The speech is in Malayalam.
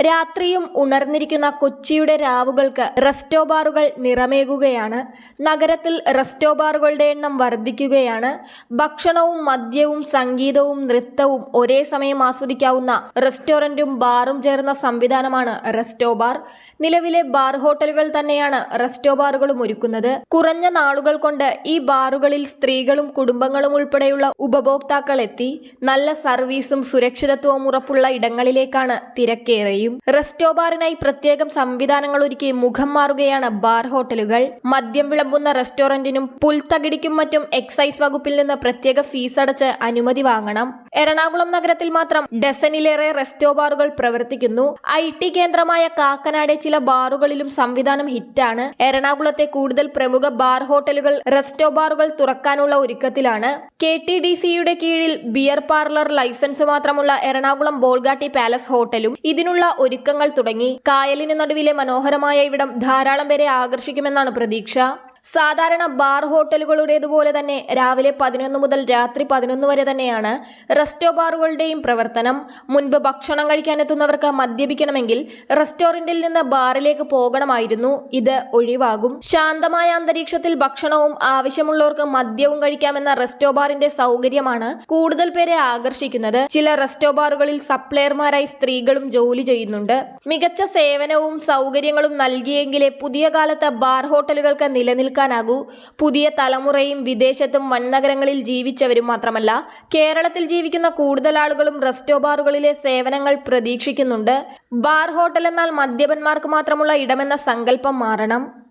രാത്രിയും ഉണർന്നിരിക്കുന്ന കൊച്ചിയുടെ രാവുകൾക്ക് റെസ്റ്റോ ബാറുകൾ നിറമേകുകയാണ്. നഗരത്തിൽ റെസ്റ്റോ ബാറുകളുടെ എണ്ണം വർദ്ധിക്കുകയാണ്. ഭക്ഷണവും മദ്യവും സംഗീതവും നൃത്തവും ഒരേ സമയം ആസ്വദിക്കാവുന്ന റെസ്റ്റോറന്റും ബാറും ചേർന്ന സംവിധാനമാണ് റെസ്റ്റോ ബാർ. നിലവിലെ ബാർ ഹോട്ടലുകൾ തന്നെയാണ് റെസ്റ്റോ ബാറുകളും ഒരുക്കുന്നത്. കുറഞ്ഞ നാളുകൾ കൊണ്ട് ഈ ബാറുകളിൽ സ്ത്രീകളും കുടുംബങ്ങളും ഉൾപ്പെടെയുള്ള ഉപഭോക്താക്കൾ എത്തി. നല്ല സർവീസും സുരക്ഷിതത്വവും ഉറപ്പുള്ള ഇടങ്ങളിലേക്കാണ് തിരക്കേറെയും റെസ്റ്റോ ബാറിനായി പ്രത്യേകം സംവിധാനങ്ങൾ ഒരുക്കി മുഖം മാറുകയാണ് ബാർ ഹോട്ടലുകൾ. മദ്യം വിളമ്പുന്ന റെസ്റ്റോറന്റിനും പുൽത്തകിടിക്കും മറ്റും എക്സൈസ് വകുപ്പിൽ നിന്ന് പ്രത്യേക ഫീസ് അടച്ച് അനുമതി വാങ്ങണം. എറണാകുളം നഗരത്തിൽ മാത്രം ഡസനിലേറെ റെസ്റ്റോ ബാറുകൾ പ്രവർത്തിക്കുന്നു. ഐ ടി കേന്ദ്രമായ കാക്കനാടെ ചില ബാറുകളിലും സംവിധാനം ഹിറ്റാണ്. എറണാകുളത്തെ കൂടുതൽ പ്രമുഖ ബാർ ഹോട്ടലുകൾ റെസ്റ്റോ ബാറുകൾ തുറക്കാനുള്ള ഒരുക്കത്തിലാണ്. കെ ടി ഡി സിയുടെ കീഴിൽ ബിയർ പാർലർ ലൈസൻസ് മാത്രമുള്ള എറണാകുളം ബോൾഗാട്ടി പാലസ് ഹോട്ടലും ഇതിനുള്ള ഒരുക്കങ്ങൾ തുടങ്ങി. കായലിന് നടുവിലെ മനോഹരമായ ഇവിടം ധാരാളം പേരെ ആകർഷിക്കുമെന്നാണ് പ്രതീക്ഷ. സാധാരണ ബാർ ഹോട്ടലുകളുടേതുപോലെ തന്നെ രാവിലെ പതിനൊന്ന് മുതൽ രാത്രി പതിനൊന്ന് വരെ തന്നെയാണ് റെസ്റ്റോ ബാറുകളുടെയും പ്രവർത്തനം. മുൻപ് ഭക്ഷണം കഴിക്കാനെത്തുന്നവർക്ക് മദ്യപിക്കണമെങ്കിൽ റെസ്റ്റോറന്റിൽ നിന്ന് ബാറിലേക്ക് പോകണമായിരുന്നു. ഇത് ഒഴിവാകും. ശാന്തമായ അന്തരീക്ഷത്തിൽ ഭക്ഷണവും ആവശ്യമുള്ളവർക്ക് മദ്യവും കഴിക്കാമെന്ന റെസ്റ്റോ ബാറിന്റെ സൗകര്യമാണ് കൂടുതൽ പേരെ ആകർഷിക്കുന്നത്. ചില റെസ്റ്റോ ബാറുകളിൽ സപ്ലയർമാരായി സ്ത്രീകളും ജോലി ചെയ്യുന്നുണ്ട്. മികച്ച സേവനവും സൗകര്യങ്ങളും നൽകിയെങ്കിലേ പുതിയ കാലത്ത് ബാർ ഹോട്ടലുകൾക്ക് നിലനിൽക്കാനാകൂ പുതിയ തലമുറയും വിദേശത്തും വൻനഗരങ്ങളിൽ ജീവിച്ചവരും മാത്രമല്ല കേരളത്തിൽ ജീവിക്കുന്ന കൂടുതൽ ആളുകളും റെസ്റ്റോ ബാറുകളിലെ സേവനങ്ങൾ പ്രതീക്ഷിക്കുന്നുണ്ട്. ബാർ ഹോട്ടൽ എന്നാൽ മദ്യപന്മാർക്ക് മാത്രമുള്ള ഇടമെന്ന സങ്കല്പം മാറണം.